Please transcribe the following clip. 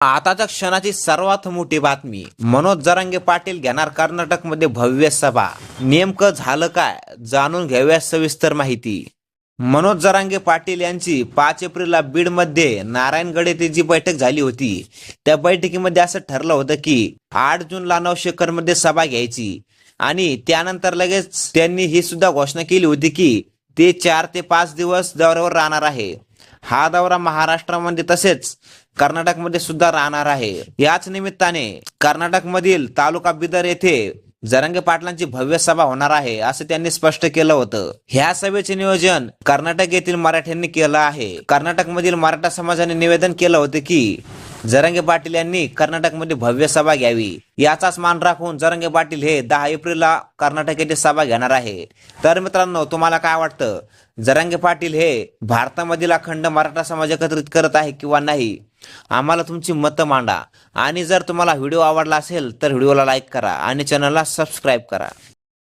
आताच्या क्षणाची सर्वात मोठी बातमी. मनोज जरांगे पाटील घेणार कर्नाटकमध्ये भव्य सभा. नेमकं झालं काय? जाणून घेऊया सविस्तर माहिती. मनोज जरांगे पाटील यांची पाच एप्रिलला बीडमध्ये नारायणगड येथे जी बैठक झाली होती त्या बैठकीमध्ये असं ठरलं होतं की आठ जूनला नवशेखरमध्ये सभा घ्यायची. आणि त्यानंतर लगेच त्यांनी ही सुद्धा घोषणा केली होती की ते चार ते पाच दिवस दौऱ्यावर राहणार आहे. हा दौरा महाराष्ट्रामध्ये तसेच कर्नाटकमध्ये सुद्धा राहणार आहे. याच निमित्ताने कर्नाटकमधील तालुका बिदर येथे जरंगे पाटलांची भव्य सभा होणार आहे असं त्यांनी स्पष्ट केलं होतं. ह्या सभेचे नियोजन कर्नाटक येथील मराठ्यांनी केलं आहे. कर्नाटकमधील मराठा समाजाने निवेदन केलं होतं की जरंगे पाटील यांनी कर्नाटकमध्ये भव्य सभा घ्यावी याचाच मान राखून जरंगे पाटील हे दहा एप्रिलला कर्नाटक येथे सभा घेणार आहे. तर मित्रांनो तुम्हाला काय वाटतं? जरंगे पाटील हे भारतामधील अखंड मराठा समाज एकत्रित करत आहे किंवा नाही? आम्हाला तुमची मतं मांडा. आणि जर तुम्हाला व्हिडिओ आवडला असेल तर व्हिडिओला लाईक करा आणि चॅनलला सबस्क्राईब करा.